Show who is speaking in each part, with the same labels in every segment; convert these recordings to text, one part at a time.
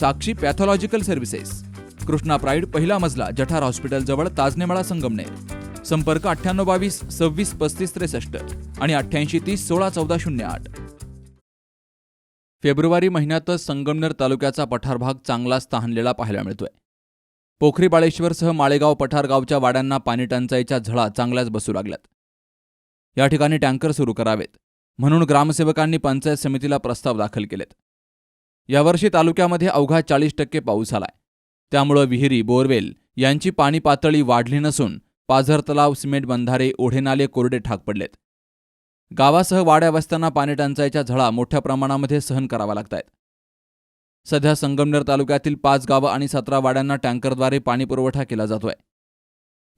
Speaker 1: Sakshi pathological services Krishna pride पहिला मजला जठार hospital जवळ ताजनेमाळा संगमनेर. संपर्क अठ्ठ्याण्णव बावीस सव्वीस पस्तीस त्रेसष्ट आणि अठ्ठ्याऐंशी तीस सोळा चौदा शून्य आठ. फेब्रुवारी महिन्यातच संगमनेर तालुक्याचा पठार भाग चांगलाच तहानलेला पाहायला मिळतोय. पोखरी बाळेश्वरसह माळेगाव पठार गावच्या वाड्यांना पाणी टंचाईच्या झळा चांगल्याच बसू लागल्यात. या ठिकाणी टँकर सुरू करावेत. म्हणून ग्रामसेवकांनी पंचायत समितीला प्रस्ताव दाखल केलेत. यावर्षी तालुक्यामध्ये अवघा चाळीस टक्के पाऊस आलाय त्यामुळं विहिरी बोरवेल यांची पाणी पातळी वाढली नसून पाझर तलाव सिमेंट बंधारे ओढेनाले कोरडे ठाक पडलेत. गावासह वाड्या वस्त्यांना पाणीटंचाईच्या झळा मोठ्या प्रमाणामध्ये सहन कराव्या लागतायत. सध्या संगमनेर तालुक्यातील पाच गावं आणि सतरा वाड्यांना टँकरद्वारे पाणी पुरवठा केला जातोय.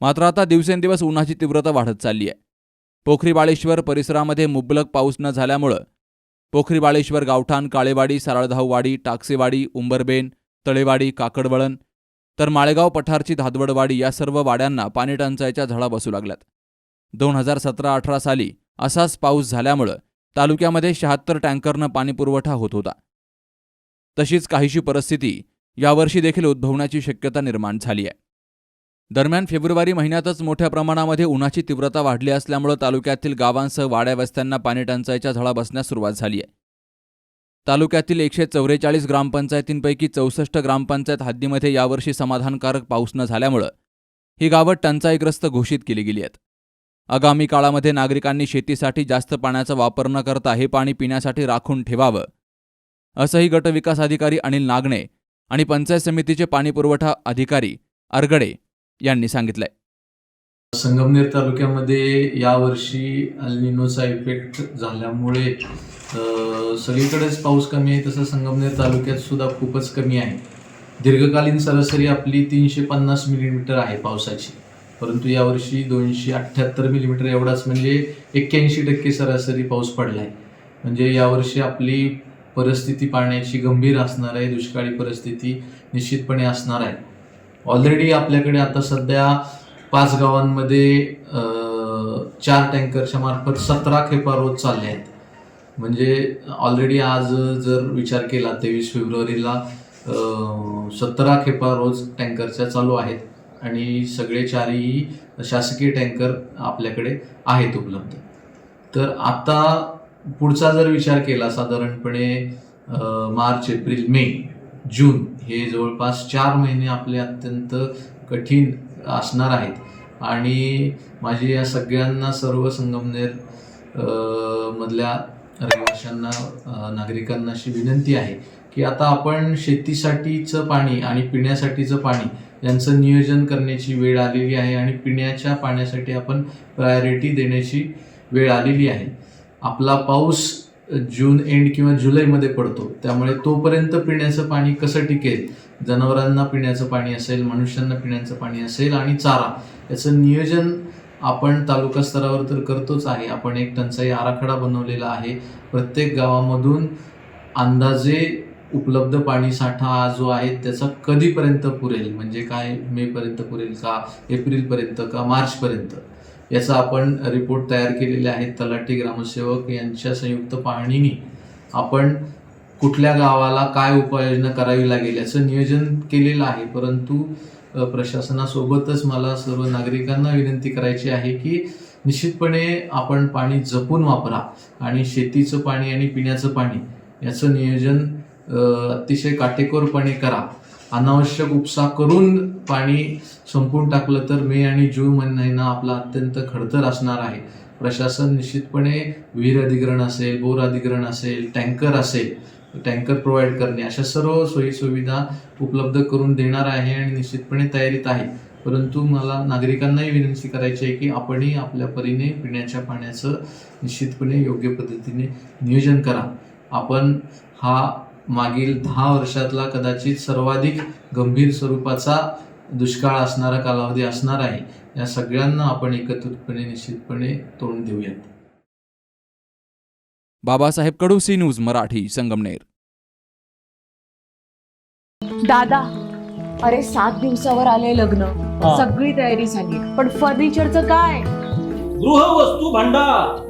Speaker 1: मात्र आता दिवसेंदिवस उन्हाची तीव्रता वाढत चालली आहे पोखरी बाळेश्वर परिसरामध्ये मुबलक पाऊस न झाल्यामुळं पोखरी बाळेश्वर गावठाण काळेवाडी साराळधाववाडी टाकसेवाडी उंबरबेन तळेवाडी काकडवळण तर माळेगाव पठारची धादवडवाडी या सर्व वाड्यांना पाणीटंचाईच्या झळा बसू लागल्यात. दोन हजार सतरा अठरा साली असाच पाऊस झाल्यामुळं तालुक्यामध्ये शहात्तर टँकरनं पाणीपुरवठा होत होता. तशीच काहीशी परिस्थिती यावर्षी देखील उद्भवण्याची शक्यता निर्माण झाली आहे. दरम्यान फेब्रुवारी महिन्यातच मोठ्या प्रमाणामध्ये उन्हाची तीव्रता वाढली असल्यामुळं तालुक्यातील गावांसह वाड्या वस्त्यांना पाणी टंचाईच्या झळा बसण्यास सुरुवात झाली आहे. तालुक्यातील एकशे चौवेचाळीस ग्रामपंचायतींपैकी चौसष्ट ग्रामपंचायत हद्दीमध्ये यावर्षी समाधानकारक पाऊस न झाल्यामुळं ही गावं टंचाईग्रस्त घोषित केली गेली आहेत. आगामी काळामध्ये नागरिकांनी शेतीसाठी जास्त पाण्याचा वापर न करता हे पाणी पिण्यासाठी राखून ठेवावं. असंही गटविकास अधिकारी अनिल नागणे आणि पंचायत समितीचे पाणीपुरवठा अधिकारी अरगडे यांनी सांगितलंय.
Speaker 2: संगमनेर तालुक्यामध्ये यावर्षी अल्निनोचा इफेक्ट झाल्यामुळे सगळीकडेच पाऊस कमी आहे तसं संगमनेर तालुक्यात सुद्धा खूपच कमी आहे. दीर्घकालीन सरासरी आपली तीनशे पन्नास मिलीमीटर आहे पावसाची. परंतु यावर्षी दोनशे अठ्ठ्याहत्तर मिलीमीटर एवढाच म्हणजे एक्क्याऐंशी टक्के सरासरी पाऊस पडला आहे म्हणजे यावर्षी आपली परिस्थिती पाण्याची गंभीर असणार आहे दुष्काळी परिस्थिती निश्चितपणे असणार आहे. ऑलरेडी आपल्याकडे आता सध्या पाच गावांमध्ये चार टँकरच्या मार्फत सतरा खेपा रोज चालले आहेत. म्हणजे ऑलरेडी आज जर विचार केला तेवीस फेब्रुवारीला सतरा खेपा रोज टँकरच्या चालू आहेत आणि सगळे चारही शासकीय टँकर आपल्याकडे आहेत उपलब्ध. तर आता पुढचा जर विचार केला साधारणपणे मार्च एप्रिल मे जून हे जवळपास चार महिने आपले अत्यंत कठीण असणार आहेत. आणि माझी या सगळ्यांना सर्व संगमनेर मधल्या रहिवाशांना नागरिकांना अशी विनंती आहे की आता आपण शेतीसाठीचं पाणी आणि पिण्यासाठीचं पाणी यांचं नियोजन करण्याची वेळ आलेली आहे आणि पिण्याच्या पाण्यासाठी आपण प्रायोरिटी देण्याची वेळ आलेली आहे. आपला पाऊस जून एंड किंवा जुलैमध्ये पडतो. त्यामुळे तोपर्यंत पिण्याचं पाणी कसं टिकेल? जनावरांना पिण्याचं पाणी असेल मनुष्यांना पिण्याचं पाणी असेल आणि चारा. याचं नियोजन आपण तालुका स्तरावर तर करतोच आहे. आपण एक टंचाई आराखडा बनवलेला आहे. प्रत्येक गावामधून अंदाजे उपलब्ध पाणी साठा जो आहे त्याचा कधीपर्यंत पुरेल? म्हणजे काय मेपर्यंत पुरेल का? एप्रिलपर्यंत का? मार्चपर्यंत? याचा आपण रिपोर्ट तयार केलेले आहेत तलाठी ग्रामसेवक यांच्या संयुक्त पाहणीने. आपण कुठल्या गावाला काय उपाययोजना करावी लागेल याचं नियोजन केलेलं आहे. परंतु प्रशासनासोबतच मला सर्व नागरिकांना विनंती करायची आहे की निश्चितपणे आपण पाणी जपून वापरा आणि शेतीचं पाणी आणि पिण्याचं पाणी याचं नियोजन अतिशय काटेकोरपणे करा. अनावश्यक उपसा करून पाणी संपून टाकलं तर मे आणि जून महिना आपला अत्यंत खडतर असणार आहे. प्रशासन निश्चितपणे विहीर अधिग्रहण असेल बोर अधिग्रहण असेल टँकर असेल टँकर प्रोव्हाइड करणे अशा सर्व सोयीसुविधा उपलब्ध करून देणार आहे आणि निश्चितपणे तयारीत आहे. परंतु मला नागरिकांनाही विनंती करायची आहे की आपणही आपल्या परीने पिण्याच्या पाण्याचं निश्चितपणे योग्य पद्धतीने नियोजन करा. आपण हा मागील दहा वर्षातला कदाचित सर्वाधिक गंभीर स्वरूपाचा दुष्काळ असणारा कालावधी असणार आहे. या सगळ्यांना आपण एकत्रितपणे निश्चितपणे तोंड देऊयात.
Speaker 1: Babasaheb Kadu C news Marathi Sangamner.
Speaker 3: दादा अरे सात दिवसावर आले लग्न. सगळी तयारी झाली. पण फर्निचरचं काय?
Speaker 4: गृहवस्तू भांडार.